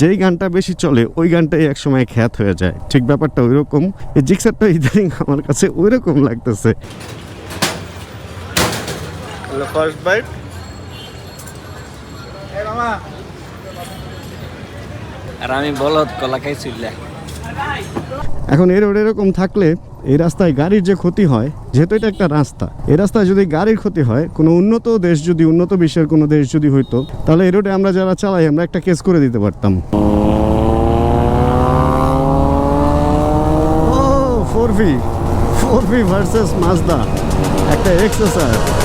যেই গানটা বেশি চলে ওই গানটাই একসময় খ্যাত হয়ে যায়। ঠিক ব্যাপারটা ওই রকম এই জিক্সারটা ইদানিং আমার কাছে ওই রকম লাগতেছে ফার্স্ট বাইট। আর আমি বলদ কলা খাইছিল এখন এর ওর এরকম থাকলে এই রাস্তায় গাড়ির যে ক্ষতি হয়, যেহেতু এটা একটা রাস্তা, এই রাস্তায় যদি গাড়ির ক্ষতি হয়, কোনো উন্নত দেশ যদি, উন্নত বিশ্বের কোনো দেশ যদি হইতো, তাহলে এই রোডে আমরা যারা চালাই, আমরা একটা কেস করে দিতে পারতাম। Four V four V versus Mazda একটা এক্সারসাইজ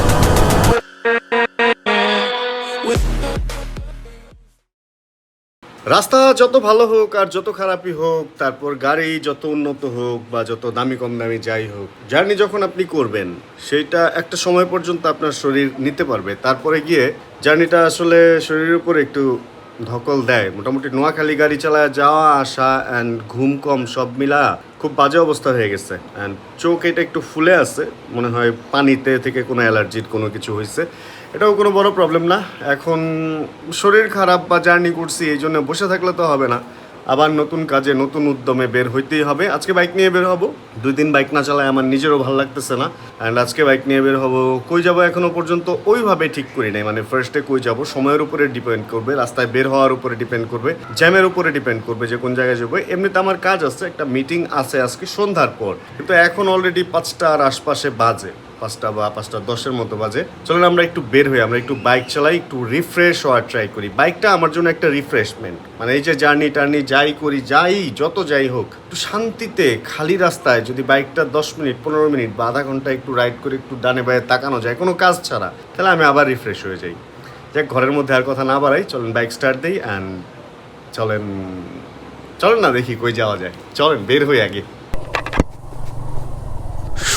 রাস্তা যত ভালো হোক আর যত খারাপই হোক, তারপর গাড়ি যত উন্নত হোক বা যত দামি কম দামি যাই হোক, জার্নি যখন আপনি করবেন সেইটা একটা সময় পর্যন্ত আপনার শরীর নিতে পারবে। তারপরে গিয়ে জার্নিটা আসলে শরীরের উপর একটু ধকল দেয়। মোটামুটি নোয়াখালী গাড়ি চালায় যাওয়া, আসা অ্যান্ড ঘুম কম সব মিলা খুব বাজে অবস্থা হয়ে গেছে। অ্যান্ড চোখ এটা একটু ফুলে আছে, মনে হয় পানিতে থেকে কোনো অ্যালার্জির কোনো কিছু হয়েছে। এটাও কোনো বড় প্রবলেম না। এখন শরীর খারাপ বা জার্নি করছি, এই জন্য বসে থাকলে তো হবে না। আবার নতুন কাজে, নতুন উদ্যমে বের হইতেই হবে। আজকে বাইক নিয়ে বের হব। দুই দিন বাইক না চালায় আমার নিজেরও ভালো লাগতেছে না। অ্যান্ড আজকে বাইক নিয়ে বের হব। কই যাব এখনও পর্যন্ত ওইভাবে ঠিক করি নাই। মানে ফার্স্টে কই যাব? সময়ের উপরে ডিপেন্ড করবে, রাস্তায় বের হওয়ার উপরে ডিপেন্ড করবে জ্যামের উপরে ডিপেন্ড করবে, যে কোন জায়গায় যাব। এমনিতে আমার কাজ আছে, একটা মিটিং আছে আজকে সন্ধ্যার পর। কিন্তু এখন অলরেডি পাঁচটার আশপাশে বাজে। পাঁচটা বা পাঁচটা দশের মতো বাজে। চলুন আমরা একটু বের হই, আমরা একটু বাইক চালাই, একটু রিফ্রেশ হওয়ার ট্রাই করি। বাইকটা আমার জন্য একটা রিফ্রেশমেন্ট মানে এই যে জার্নি টার্নি যাই করি, যাই, যত যাই হোক, একটু শান্তিতে, খালি রাস্তায় যদি বাইকটা দশ মিনিট, পনেরো মিনিট বা আধা ঘণ্টা একটু রাইড করে একটু ডানে বায়ে তাকানো যায়, কোনো কাজ ছাড়া, তাহলে আমি আবার রিফ্রেশ হয়ে যাই। যাক, ঘরের মধ্যে আর কথা না বাড়াই, চলেন বাইক স্টার্ট দিই অ্যান্ড চলেন চলেন না দেখি কই যাওয়া যায়। চলেন, বের হই আগে।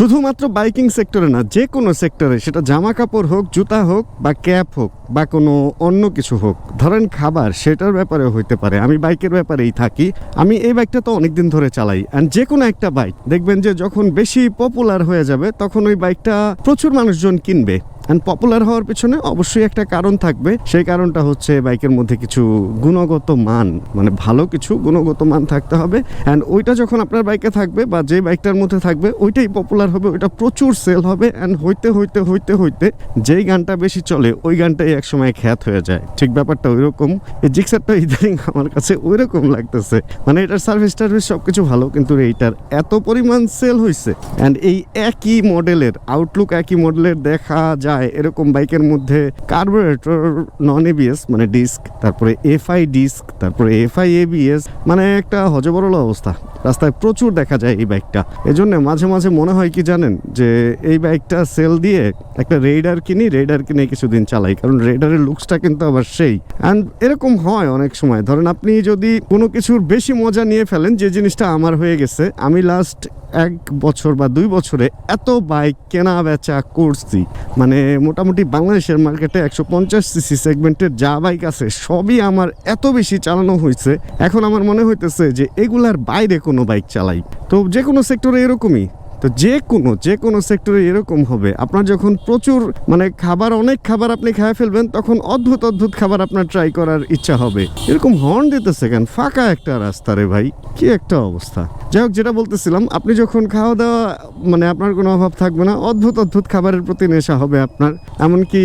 শুধুমাত্র বাইকিং সেক্টরে না, যে কোনো সেক্টরে, সেটা জামা কাপড় হোক, জুতা হোক, বা ক্যাপ হোক, বা কোনো অন্য কিছু হোক, ধরেন খাবার, সেটার ব্যাপারে হইতে পারে। আমি বাইকের ব্যাপারেই থাকি। আমি এই বাইকটা তো অনেকদিন ধরে চালাই। অ্যান্ড যে কোনো একটা বাইক, দেখবেন যে যখন বেশি পপুলার হয়ে যাবে, তখন ওই বাইকটা প্রচুর মানুষজন কিনবে। অ্যান্ড পপুলার হওয়ার পিছনে অবশ্যই একটা কারণ থাকবে। সেই কারণটা হচ্ছে বাইকের মধ্যে কিছু গুণগত মান মানে ভালো কিছু গুণগত মান থাকতে হবে। অ্যান্ড ওইটা যখন আপনার বাইকে থাকবে বা যে বাইকটার মধ্যে থাকবে, ওইটাই পপুলার হবে, ওইটা প্রচুর সেল হবে। অ্যান্ড হইতে হইতে হইতে হইতে যেই গানটা বেশি চলে, ওই গানটাই একসময় খ্যাত হয়ে যায়। ঠিক ব্যাপারটা ওই রকম এই জিক্সারটা ইদানিং আমার কাছে ওই রকম লাগতেছে। মানে এটার সার্ভিস টার্ভিস সব কিছু ভালো, কিন্তু এইটার এত পরিমাণ সেল হয়েছে অ্যান্ড এই একই মডেলের আউটলুক একই মডেলের দেখা যায়। এরকম বাইকের মধ্যে কার্বোরেটর নন এবিএস মানে ডিস্ক, তারপরে এফআই ডিস্ক, তারপরে এফআই এবিএস মানে একটা হজবরল অবস্থা। রাস্তায় প্রচুর দেখা যায় এই বাইকটা। এজন্য মাঝে মাঝে মনে হয় কি জানেন, যে এই বাইকটা সেল দিয়ে একটা রেডার কিনি, রেডার কিনে কিছুদিন চালাই, কারণ রেডারের লুকসটা কিন্তু আবার সেই। অ্যান্ড এরকম হয় অনেক সময়। ধরেন আপনি যদি কোনো কিছুর বেশি মজা নিয়ে ফেলেন, যে জিনিসটা আমার হয়ে গেছে, আমি লাস্ট এক বছর বা দুই বছরে এত বাইক কেনা বেচা করছি। মানে মোটামুটি বাংলাদেশের মার্কেটে একশো পঞ্চাশ সিসি সেগমেন্টের যা বাইক আছে, সবই আমার এত বেশি চালানো হয়েছে। এখন আমার মনে হইতেছে যে এগুলার বাইরে কোনো বাইক চালাই। তো যে কোনো সেক্টরে এরকমই। তো যে কোনো যে কোনো সেক্টরে এরকম হবে। আপনার যখন প্রচুর মানে খাবার, অনেক খাবার আপনি খেয়ে ফেলবেন, তখন অদ্ভুত অদ্ভুত খাবার আপনার ট্রাই করার ইচ্ছা হবে। এরকম হর্ন দিতেছে কেন? ফাঁকা একটা রাস্তা রে ভাই। কি একটা অবস্থা। যাই হোক, যেটা বলতেছিলাম, আপনি যখন খাওয়া দাওয়া মানে আপনার কোনো অভাব থাকবে না, অদ্ভুত অদ্ভুত খাবারের প্রতি নেশা হবে আপনার। এমনকি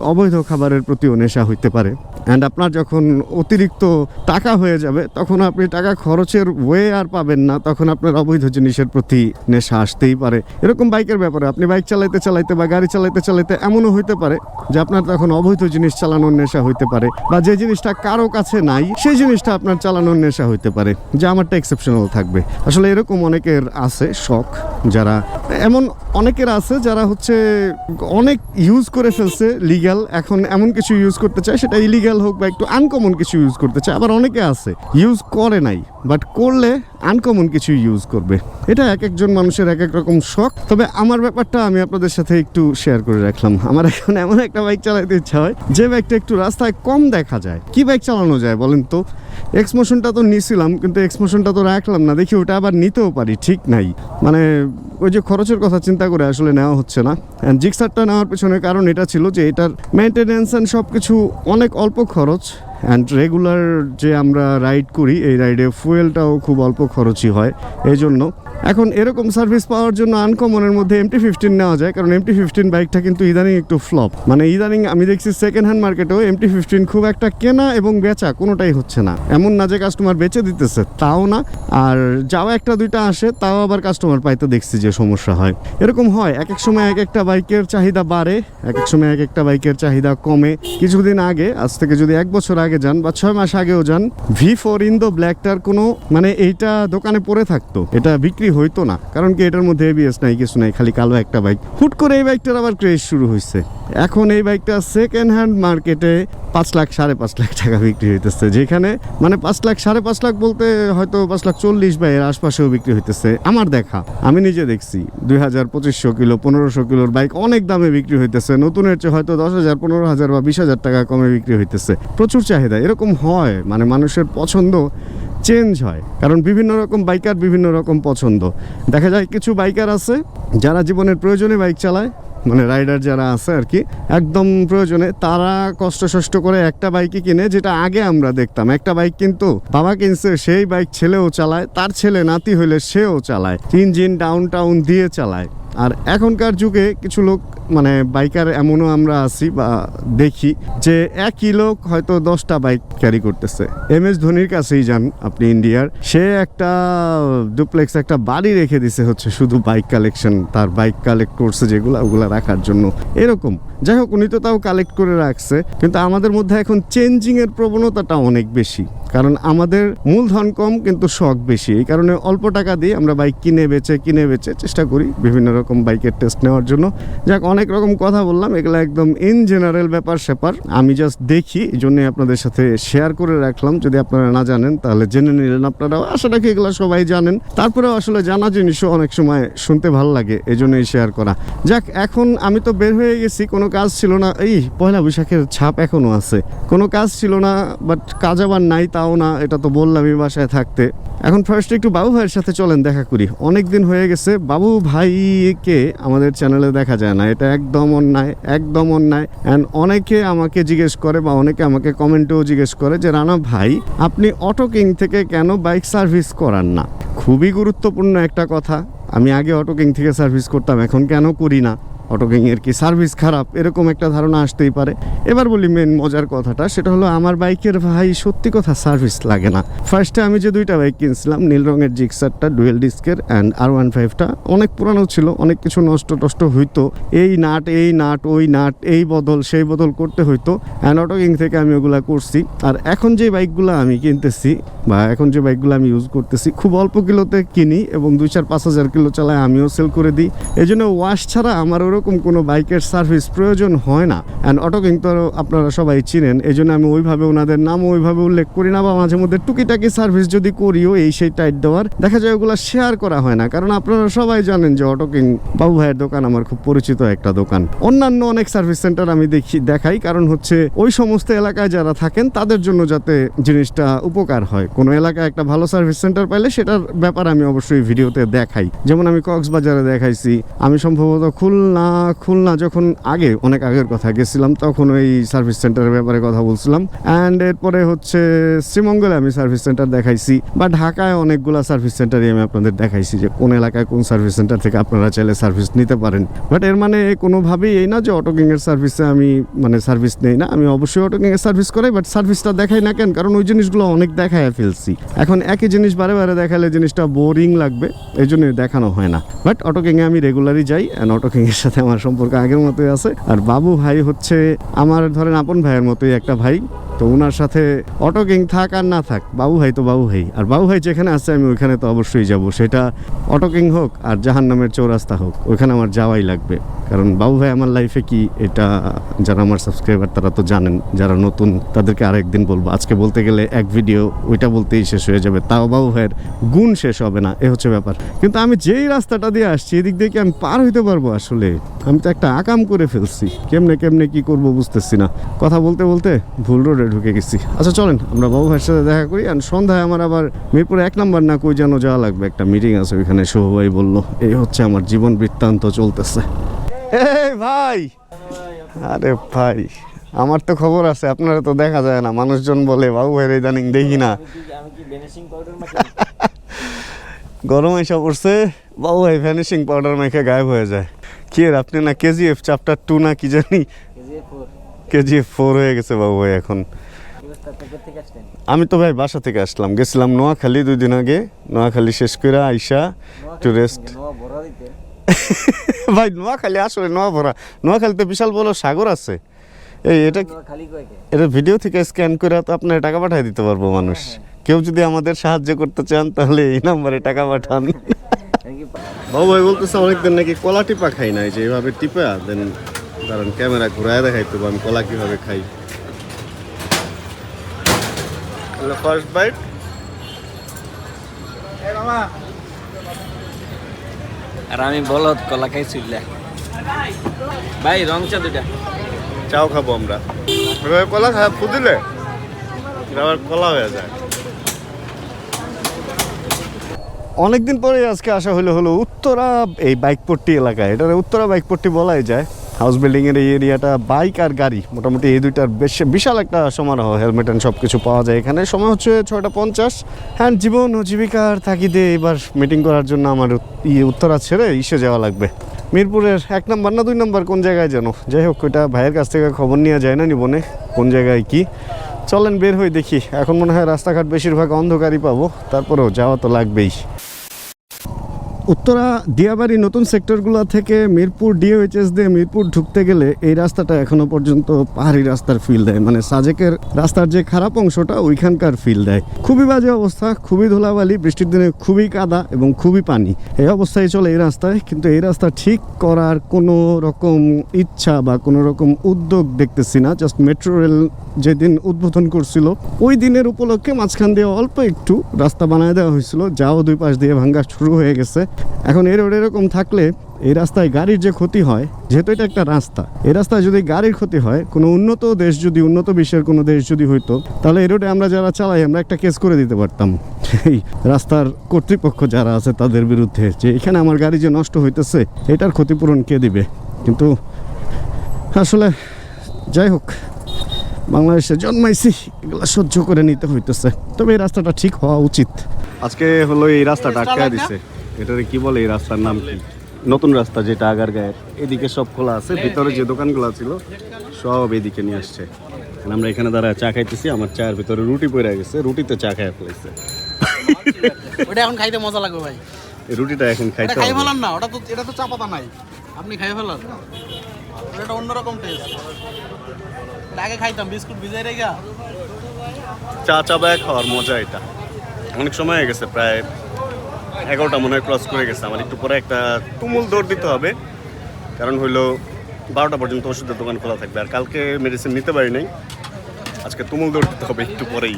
অবৈধ খাবারের প্রতিও নেশা হইতে পারে। অ্যান্ড আপনার যখন অতিরিক্ত টাকা হয়ে যাবে, তখন আপনি টাকা খরচের ওয়ে আর পাবেন না। তখন আপনার অবৈধ জিনিসের প্রতি নেশা আসতেই পারে। এরকম বাইকের ব্যাপারে আপনি বাইক চালাইতে চালাইতে বা গাড়ি চালাইতে চালাইতে এমনও হইতে পারে যে আপনার তখন অবৈধ জিনিস চালানোর নেশা হইতে পারে বা যে জিনিসটা কারও কাছে নাই, সেই জিনিসটা আপনার চালানোর নেশা হইতে পারে, যে আমারটা এক্সেপশনাল থাকবে। আসলে এরকম অনেকের আছে শখ, যারা এমন অনেকের আছে যারা হচ্ছে অনেক ইউজ করে ফেলছে লিগ্যাল এখন এমন কিছু ইউজ করতে চায়, সেটা ইলিগ্যাল হোক বা একটু আনকমন কিছু ইউজ করতে চায়। আবার অনেকে আছে ইউজ করে নাই বাট করলে আনকমন কিছু ইউজ করবে। এটা এক একজন মানুষের এক এক এক রকম শখ। তবে আমার ব্যাপারটা আমি আপনাদের সাথে একটু শেয়ার করে রাখলাম। আমার এখন এমন একটা বাইক চালাতে ইচ্ছা হয়, যে বাইকটা একটু রাস্তায় কম দেখা যায়। কি বাইক চালানো যায় বলেন তো? এক্সমোশনটা তো নিছিলাম, কিন্তু এক্সমোশনটা তো রাখলাম না। দেখি ওটা আবার নিতেও পারি, ঠিক নাই। মানে ওই যে খরচের কথা চিন্তা করে আসলে নেওয়া হচ্ছে না। অ্যান্ড জিক্সারটা নেওয়ার পেছনে কারণ এটা ছিল যে এটার মেনটেনেন্স অ্যান্ড সব কিছু অনেক অল্প খরচ। অ্যান্ড রেগুলার যে আমরা রাইড করি, এই রাইডে ফুয়েলটাও খুব অল্প খরচই হয় এই জন্য এখন এরকম সার্ভিস পাওয়ার জন্য আনকমনের মধ্যে এমটি ফিফটিন নেওয়া যায়, কারণ এমটি ফিফটিন বাইকটা কিন্তু ইদানিং একটু ফ্লপ মানে ইদানিং আমি দেখছি সেকেন্ড হ্যান্ড মার্কেটেও এমটি ফিফটিন খুব একটা কেনা এবং বেচা কোনোটাই হচ্ছে না। এমন না যে কাস্টমার বেচে দিতেছে, তাও না। আর যাওয়া একটা, দুইটা আসে, তাও আবার কাস্টমার পাইতে দেখছি যে সমস্যা হয়। এরকম হয় এক এক সময় এক একটা বাইকের চাহিদা বাড়ে এক এক সময় এক একটা বাইকের চাহিদা কমে। কিছুদিন আগে, আজ থেকে যদি এক বছর আগে যান বা ছয় মাস আগেও যান ভি ফোর ইন দ্য ব্ল্যাকটার কোনো মানে এইটা দোকানে পড়ে থাকতো। এটা বিক্রি হইতো না, কারণ কি এটার মধ্যে এবিএস নাই, কিছু নাই, খালি কালো একটা বাইক হুট করে এই বাইকটার আবার ক্রেজ শুরু হয়েছে এখন এই বাইকটা সেকেন্ড হ্যান্ড মার্কেটে পাঁচ লাখ, সাড়ে পাঁচ লাখ টাকা বিক্রি হইতেছে। যেখানে মানে পাঁচ লাখ, সাড়ে পাঁচ লাখ বলতে হয়তো পাঁচ লাখ চল্লিশ বা এর আশপাশেও বিক্রি হইতেছে। আমার দেখা, আমি নিজে দেখছি, দুই হাজার পঁচিশশো কিলো, পনেরোশো কিলোর বাইক অনেক দামে বিক্রি হইতেছে। নতুনের চেয়ে হয়তো দশ হাজার, পনেরো হাজার বা বিশ হাজার টাকা কমে বিক্রি হইতেছে। প্রচুর চাহিদা, এরকম হয় মানে মানুষের পছন্দ চেঞ্জ হয়। কারণ বিভিন্ন রকম বাইকার বিভিন্ন রকম পছন্দ। দেখা যায় কিছু বাইকার আছে, যারা জীবনের প্রয়োজনে বাইক চালায় মানে রাইডার যারা আছে আর কি, একদম প্রয়োজনে তারা কষ্ট সষ্ট করে একটা বাইকই কিনে, যেটা আগে আমরা দেখতাম। একটা বাইক কিন্তু বাবা কিনছে, সেই বাইক ছেলেও চালায়, তার ছেলে নাতি হইলে সেও চালায়, ইঞ্জিন ডাউন টাউন দিয়ে চালায়। আর এখনকার যুগে কিছু লোক মানে বাইকার এমনও আমরা আছি বা দেখি যে একই লোক হয়তো দশটা বাইক ক্যারি করতেছে। এম এস ধোনির কাছেই যান আপনি ইন্ডিয়ার। সে একটা ডুপ্লেক্স, একটা বাড়ি রেখে দিছে হচ্ছে শুধু বাইক কালেকশন, তার বাইক কালেক্ট করছে যেগুলো, ওগুলো রাখার জন্য। এরকম। যাই হোক, উনি তো তাও কালেক্ট করে রাখছে। কিন্তু আমাদের মধ্যে এখন চেঞ্জিং এর প্রবণতাটা অনেক বেশি। কারণ আমাদের মূলধন কম, কিন্তু শখ বেশি। এই কারণে অল্প টাকা দিয়ে আমরা বাইক কিনে বেচে কিনে বেচে চেষ্টা করি বিভিন্ন রকম বাইকের টেস্ট নেওয়ার জন্য। যাক, অনেক রকম কথা বললাম, এগুলো একদম ইন জেনারেল ব্যাপার স্যাপার। আমি জাস্ট দেখি এই আপনাদের সাথে শেয়ার করে রাখলাম। যদি আপনারা না জানেন, তাহলে জেনে নিলেন আপনারাও। আশা রাখি এগুলো সবাই জানেন। তারপরেও আসলে জানা জিনিসও অনেক সময় শুনতে ভালো লাগে এই জন্যই শেয়ার করা। যাক, এখন আমি তো বের হয়ে গেছি, কোনো কাজ ছিল না। এই পয়লা বৈশাখের ছাপ এখনও আছে। কোনো কাজ ছিল না বাট কাজ আবার নাই, তাও না, এটা তো বললামই বাসায় থাকতে। এখন ফার্স্ট একটু বাবু ভাইয়ের সাথে চলেন, দেখা করি। অনেক দিন হয়ে গেছে, বাবু ভাইকে আমাদের চ্যানেলে দেখা যায় না। এটা একদম অন্যায় একদম অন্যায়। অ্যান্ড অনেকে আমাকে জিজ্ঞেস করে বা অনেকে আমাকে কমেন্টেও জিজ্ঞেস করে যে, রানা ভাই, আপনি অটো কিং থেকে কেন বাইক সার্ভিস করান না? খুবই গুরুত্বপূর্ণ একটা কথা। আমি আগে অটো কিং থেকে সার্ভিস করতাম, এখন কেন করি না? অটো কিংয়ের কি সার্ভিস খারাপ, এরকম একটা ধারণা আসতেই পারে। এবার বলি মেন মজার কথাটা, সেটা হলো আমার বাইকের ভাই সত্যি কথা সার্ভিস লাগে না। ফার্স্টে আমি যে দুইটা বাইক কিনছিলাম, নীল রঙের জিক্সারটা, ডুয়েল ডিস্কের অ্যান্ড আর ওয়ান ফাইভটা অনেক পুরানো ছিল, অনেক কিছু নষ্ট টষ্ট হইতো। এই নাট এই নাট, ওই নাট, এই বদল, সেই বদল করতে হইতো। অ্যান্ড অটো কিং থেকে আমি ওগুলা করছি। আর এখন যে বাইকগুলো আমি কিনতেছি, বা এখন যে বাইকগুলো আমি ইউজ করতেছি, খুব অল্প কিলোতে কিনি এবং দুই চার পাঁচ হাজার কিলো চালায় আমিও সেল করে দিই। এই জন্য ওয়াশ ছাড়া আমার ওরকম কোনো বাইকের সার্ভিস প্রয়োজন হয় না। অ্যান্ড অটো তো আপনারা সবাই চিনেন এই জন্য আমি ওইভাবে ওনাদের নাম ওইভাবে উল্লেখ করি না, বা মাঝে মধ্যে টুকিটাকি সার্ভিস যদি করিও, এই সেই টাইট দেওয়ার। দেখা যায় ওগুলো শেয়ার করা হয় না, কারণ আপনারা সবাই জানেন যে অটো কিং বাবু ভাইয়ের দোকান আমার খুব পরিচিত একটা দোকান। অন্যান্য অনেক সার্ভিস সেন্টার আমি দেখি, দেখাই, কারণ হচ্ছে ওই সমস্ত এলাকায় যারা থাকেন, তাদের জন্য যাতে জিনিসটা উপকার হয়। কোনো এলাকায় একটা ভালো সার্ভিস সেন্টার পাইলে সেটার ব্যাপার আমি অবশ্যই ভিডিওতে দেখাই। যেমন আমি কক্সবাজারে দেখাইছি, আমি সম্ভবত খুলনা খুলনা যখন আগে, অনেক আগের কথা, গেছিলাম তখন ওই সার্ভিস সেন্টারের ব্যাপারে কথা বলছিলাম। অ্যান্ড এরপরে হচ্ছে শ্রীমঙ্গলে আমি সার্ভিস সেন্টার দেখাইছি, বা ঢাকায় অনেকগুলা সার্ভিস সেন্টারই আমি আপনাদের দেখাইছি যে কোন এলাকায় কোন সার্ভিস সেন্টার থেকে আপনারা চাইলে সার্ভিস নিতে পারেন। বাট এর মানে কোনোভাবেই এই না যে অটো কিংয়ের সার্ভিসে আমি মানে সার্ভিস নেই না, আমি অবশ্যই অটো কিংয়ের সার্ভিস করাই বাট সার্ভিসটা দেখাই না কেন? কারণ ওই জিনিসগুলো অনেক দেখায় ফেলছি। এখন একই জিনিস বারে বারে দেখালে জিনিসটা বোরিং লাগবে এই জন্য দেখানো হয় না। বাট অটো কিংয়ে আমি রেগুলারই যাই অ্যান্ড অটো কিংয়ের সাথে আমার সম্পর্ক আগের মতোই আছে। আর বাবু ভাই হচ্ছে আমার ধরেন আপন ভাইয়ের মতোই একটা ভাই। তো ওনার সাথে অটো থাক আর না থাক, বাবু ভাই তো বাবু ভাই। আর বাবু ভাই যেখানে আছে আমি ওইখানে তো অবশ্যই যাব। সেটা অটো হোক আর জাহান নামের চৌরাস্তা হোক, ওইখানে আমার যাওয়াই লাগবে। কারণ বাবু ভাই আমার লাইফে কি, এটা যারা আমার সাবস্ক্রাইবার তারা তো জানেন। যারা নতুন, তাদেরকে আরেকদিন বলব। আজকে বলতে গেলে এক ভিডিও ওইটা বলতেই শেষ হয়ে যাবে। তাও বাবু ভাইয়ের গুণ শেষ হবে না, এ হচ্ছে ব্যাপার। কিন্তু আমি যেই রাস্তাটা দিয়ে আসছি, এদিক দিয়ে কি আমি পার হইতে পারব আসলে? আমি তো একটা আকাম করে ফেলছি। কেমনে কেমনে কি করব বুঝতেছি না। কথা বলতে বলতে ভুল রোডে ঢুকে গেছি। আচ্ছা চলেন, আমরা বাবু ভাইয়ের সাথে দেখা করি আর সন্ধ্যায় আমার আবার মিরপুর এক নাম্বার না কই যেন যাওয়া লাগবে। একটা মিটিং আছে ওইখানে শুভ ভাই বলল, এই হচ্ছে আমার জীবন বৃত্তান্ত চলতেছে। এই ভাই! আরে ভাই, আমার তো খবর আছে, আপনারা তো দেখা যায় না, মানুষজন বলে, বাবু ভাই ইদানিং দেখি না। গরম এসে পড়ছে, বাবু ভাই ফিনিশিং পাউডার মেখে গায়েব হয়ে যায়। কি আপনি না কেজিএফ চ্যাপ্টার টু না কি জানি? কেজিএফ ফোর হয়ে গেছে বাবু ভাই এখন। আমি তো ভাই বাসা থেকে আসলাম গেছিলাম নোয়াখালী দুই দিন আগে। নোয়াখালী শেষ করে আইসা একটু রেস্ট ভাই নোয়াখালী আসলে নোয়া ভরা। নোয়াখালীতে বিশাল বড় সাগর আছে। এই এটা এটা ভিডিও থেকে স্ক্যান করে তো আপনার টাকা পাঠিয়ে দিতে পারব মানুষ। কেউ যদি আমাদের সাহায্য করতে চান তাহলে এই নাম্বারে টাকা পাঠান। বাবু ভাই বলতেছে অনেকদিন নাকি কলা টিপা খাই নাই যে এইভাবে টিপা দেন কারণ ক্যামেরা ঘুরায় দেখাইতে হবে আমি কলা কীভাবে খাই। ফার্স্ট বাইট আর আমি বলত কলা খাই চুল্লা ভাই রং চা দুটা চাও খাব আমরা। কলা খায় ফুদিলে আবার কলা হয়ে যায়। অনেকদিন পরে আজকে আসা হলো হলো উত্তরা এই বাইকপট্টি এলাকায়। এটা উত্তরা বাইকপট্টি বলাই যায়। হাউস বিল্ডিং এর এই এরিয়াটা বাইক আর গাড়ি। মোটামুটি এই দুইটার বেশ বিশাল একটা সমারোহ। হেলমেট অ্যান্ড সব কিছু পাওয়া যায় এখানে। সময় হচ্ছে ছয়টা পঞ্চাশ। হ্যাঁ জীবন ও জীবিকার তাগিদে এবার মিটিং করার জন্য আমার ইয়ে উত্তরা ছেড়ে ইসে যাওয়া লাগবে। মিরপুরের এক নম্বর না দুই নম্বর কোন জায়গায় যেন? যাই হোক ওইটা ভাইয়ের কাছ থেকে খবর নেওয়া যায় না নিবনে কোন জায়গায় কি। চলেন বের হই দেখি। এখন মনে হয় রাস্তাঘাট বেশিরভাগ অন্ধকারই পাবো। তারপরেও যাওয়া তো লাগবেই। উত্তরা দিয়াবাড়ি নতুন সেক্টরগুলো থেকে মিরপুর ডিওএইচএস দিয়ে মিরপুর ঢুকতে গেলে এই রাস্তাটা এখনও পর্যন্ত পাহাড়ি রাস্তার ফিল দেয়। মানে সাজেকের রাস্তার যে খারাপ অংশটা ওইখানকার ফিল দেয়। খুবই বাজে অবস্থা, খুবই ধুলাবালি, বৃষ্টির দিনে খুবই কাদা এবং খুবই পানি। এই অবস্থায় চলে এই রাস্তায়, কিন্তু এই রাস্তা ঠিক করার কোনো রকম ইচ্ছা বা কোনো রকম উদ্যোগ দেখতেছি না। জাস্ট মেট্রো রেল যেদিন উদ্বোধন করছিল, ওই দিনের উপলক্ষে মাঝখান দিয়ে অল্প একটু রাস্তা বানায় দেওয়া হয়েছিল। যাও দুই পাশ দিয়ে ভাঙ্গা শুরু হয়ে গেছে। এখন এর ওর এরকম থাকলে এই রাস্তায় গাড়ির যে ক্ষতি হয়, যেহেতু এটা একটা রাস্তা, এই রাস্তায় যদি গাড়ির ক্ষতি হয়, কোনো উন্নত দেশ যদি, উন্নত বিশ্বের কোনো দেশ যদি হইতো, তাহলে এই রোডে আমরা যারা চালাই, আমরা একটা কেস করে দিতে পারতাম। এই রাস্তার কর্তৃপক্ষ যারা আছে তাদের বিরুদ্ধে, যে এখানে আমার গাড়ি যে নষ্ট হইতেছে, এটার ক্ষতিপূরণ কে দিবে? কিন্তু আসলে যাই হোক, বাংলাদেশে জন্মাইছি, এগুলো সহ্য করে নিতে হইতেছে। তবে এই রাস্তাটা ঠিক হওয়া উচিত। আজকে হলো এই রাস্তাটা আটকায় দিছে। এটারে কি বলে এই রাস্তার নাম কি? নতুন রাস্তা যেটা আগার গায়ের এদিকে সব খোলা আছে ভিতরে যে দোকানগুলো ছিল সব এদিকে নিয়ে আসছে। আমরা এখানে দাঁড়ায় চা খাইতেছি আমার চায়ের ভিতরে রুটি পড়ে গেছে রুটিতে চা খাই ফেলেছে ওটা এখন খাইতে মজা লাগবে ভাই। এই রুটিটা এখন খাইতে খাই ফেলান না ওটা তো এটা তো চা পাতা নাই। আপনি খাই ফেলান এটা অন্যরকম টেস্ট আগে খাইতাম বিস্কুট ভিজাই রেখা। চা চা ব্যাগ খাওয়ার মজা এটা। অনেক সময় হয়ে গেছে প্রায় এগারোটা মনে হয় ক্রস করে গেছে। আমার একটু পরে একটা তুমুল দৌড় দিতে হবে। কারণ হইল বারোটা পর্যন্ত ওষুধের দোকান খোলা থাকবে। আর কালকে মেডিসিন নিতে পারি নাই। আজকে তুমুল দৌড় দিতে হবে একটু পরেই।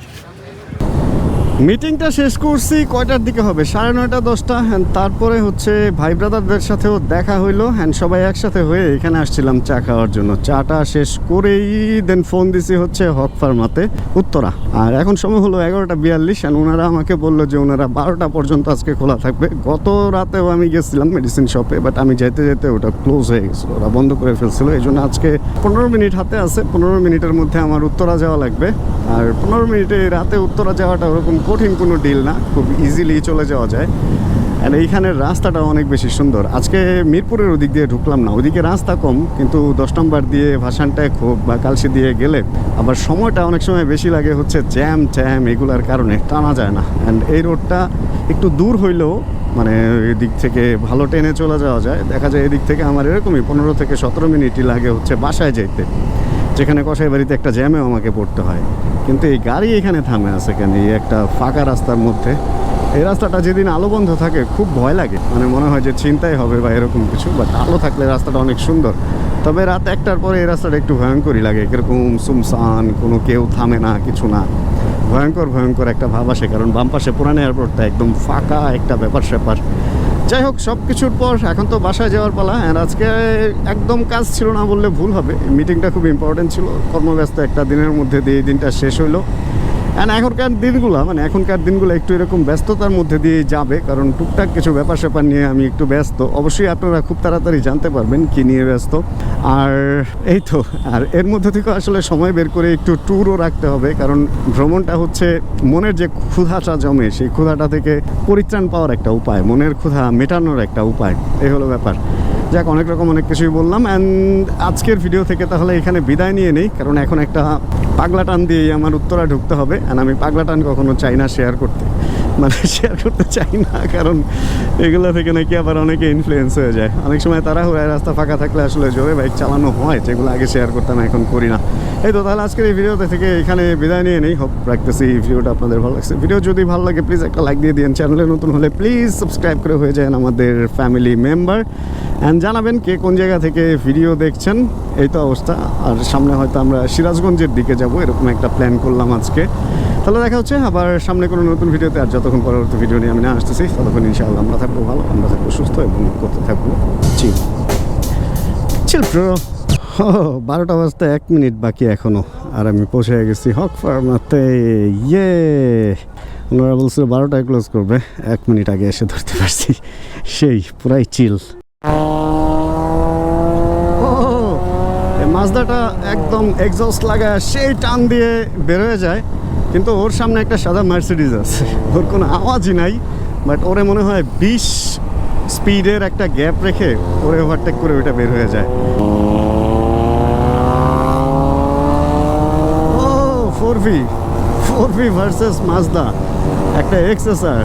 মিটিংটা শেষ করছি, কয়টার দিকে হবে? সাড়ে নয়টা, দশটা। হ্যান্ড তারপরে হচ্ছে ভাই ব্রাদারদের সাথেও দেখা হইল। হ্যাঁ সবাই একসাথে হয়ে এখানে আসছিলাম চা খাওয়ার জন্য। চাটা শেষ করেই দেন ফোন দিছি হচ্ছে হক ফার্মাতে, উত্তরা। আর এখন সময় হলো এগারোটা বিয়াল্লিশ অ্যান্ড ওনারা আমাকে বলল যে ওনারা বারোটা পর্যন্ত আজকে খোলা থাকবে। গত রাতেও আমি গেছিলাম মেডিসিন শপে বাট আমি যেতে যেতে ওটা ক্লোজ হয়ে গেছিল। ওরা বন্ধ করে ফেলছিল। এই জন্য আজকে পনেরো মিনিট হাতে আছে। পনেরো মিনিটের মধ্যে আমার উত্তরা যাওয়া লাগবে। আর পনেরো মিনিটে রাতে উত্তরা যাওয়াটা ওরকম কঠিন কোনো ডিল না, খুব ইজিলি চলে যাওয়া যায়। আর এইখানের রাস্তাটা অনেক বেশি সুন্দর। আজকে মিরপুরের ওদিক দিয়ে ঢুকলাম না, ওদিকে রাস্তা কম, কিন্তু দশ নম্বর দিয়ে ভাসানটায় খুব বা কালসি দিয়ে গেলে আবার সময়টা অনেক সময় বেশি লাগে হচ্ছে জ্যাম ট্যাম এগুলার কারণে, টানা যায় না। অ্যান্ড এই রোডটা একটু দূর হইলেও মানে এদিক থেকে ভালো ট্রেনে চলে যাওয়া যায়। দেখা যায় এদিক থেকে আমার এরকমই পনেরো থেকে সতেরো মিনিটই লাগে হচ্ছে বাসায় যেতে যেখানে কষাই বাড়িতে একটা জ্যামেও আমাকে পড়তে হয়। কিন্তু এই গাড়ি এখানে থামে আছে কেন? এই একটা ফাঁকা রাস্তার মধ্যে। এই রাস্তাটা যেদিন আলো বন্ধ থাকে, খুব ভয় লাগে। মানে মনে হয় যে চিন্তাই হবে বা এরকম কিছু বাট আলো থাকলে রাস্তাটা অনেক সুন্দর। তবে রাত একটার পরে এই রাস্তাটা একটু ভয়ঙ্করই লাগে। এরকম সুমসান, কোনো কেউ থামে না, কিছু না। ভয়ঙ্কর ভয়ঙ্কর একটা ভাব আসে, কারণ বাম পাশে পুরানো এয়ারপোর্টটা একদম ফাঁকা একটা ব্যাপার স্যাপার যাই হোক সব কিছুর পর এখন তো বাসায় যাওয়ার পালা হ্যাঁ আজকে একদম কাজ ছিল না বললে ভুল হবে। মিটিংটা খুব ইম্পর্টেন্ট ছিল। কর্মব্যস্ত একটা দিনের মধ্যে দিয়ে দিনটা শেষ হইল। অ্যান্ড এখনকার দিনগুলো মানে এখনকার দিনগুলো একটু এরকম ব্যস্ততার মধ্যে দিয়ে যাবে, কারণ টুকটাক কিছু ব্যাপার স্যাপার নিয়ে আমি একটু ব্যস্ত। অবশ্যই আপনারা খুব তাড়াতাড়ি জানতে পারবেন কী নিয়ে ব্যস্ত। আর এই তো, আর এর মধ্যে থেকে আসলে সময় বের করে একটু ট্যুরও রাখতে হবে, কারণ ভ্রমণটা হচ্ছে মনের যে ক্ষুধাটা জমে, সেই ক্ষুধাটা থেকে পরিত্রাণ পাওয়ার একটা উপায়, মনের ক্ষুধা মেটানোর একটা উপায়, এই হলো ব্যাপার। যাক, অনেক রকম অনেক কিছুই বললাম অ্যান্ড আজকের ভিডিও থেকে তাহলে এখানে বিদায় নিয়ে নেই, কারণ এখন একটা পাগলা দিয়েই দিয়ে আমার উত্তরা ঢুকতে হবে আর আমি পাগলাটান কখনো চাই না শেয়ার করতে। মানে শেয়ার করতে চাই না, কারণ এগুলো থেকে নাকি আবার অনেকে ইনফ্লুয়েন্স হয়ে যায়। অনেক সময় তারা হয় রাস্তা ফাঁকা থাকলে আসলে জোরে বাইক চালানো হয়, যেগুলো আগে শেয়ার করতাম, এখন করি না। এই তো, তাহলে আজকের এই ভিডিওতে থেকে এখানে বিদায় নিয়ে নেই। হোপ রাখতেছি এই ভিডিওটা আপনাদের ভালো লাগছে। ভিডিও যদি ভালো লাগে প্লিজ একটা লাইক দিয়ে দিন চ্যানেলে নতুন হলে প্লিজ সাবস্ক্রাইব করে হয়ে যান আমাদের ফ্যামিলি মেম্বার অ্যান্ড জানাবেন কে কোন জায়গা থেকে ভিডিও দেখছেন। এই তো অবস্থা। আর সামনে হয়তো আমরা সিরাজগঞ্জের দিকে যাব, এরকম একটা প্ল্যান করলাম আজকে। তাহলে দেখা হচ্ছে। আবার সামনে কোনো নতুন ভিডিওতে আর যতক্ষণ পরবর্তী ভিডিও নিয়ে আমি না আসতেছি, ততক্ষণ ইনশাআল্লাহ আমরা থাকব ভালো, আমরা থাকব সুস্থ এবং করতে থাকব। Chill chill bro. বারোটা বাজতে এক মিনিট বাকি এখনও আর আমি পৌঁছে গেছি হক ফার্মাতে। ইয়ে। ওনারা বলছিল বারোটায় ক্লোজ করবে। এক মিনিট আগে এসে ধরতে পারছি। সেই পুরাই চিল। মাজদাটা একদম এক্সস্ট লাগায় সেই টান দিয়ে বেরোয় যায়। কিন্তু ওর সামনে একটা সাদা মার্সিডিজ আছে। ওর কোনো আওয়াজই নাই বাট ওরে মনে হয় বিশ স্পিডের একটা গ্যাপ রেখে ওরে ওভারটেক করে ওইটা বের হয়ে যায়। ও four V four V versus Mazda একটা এক্সেসার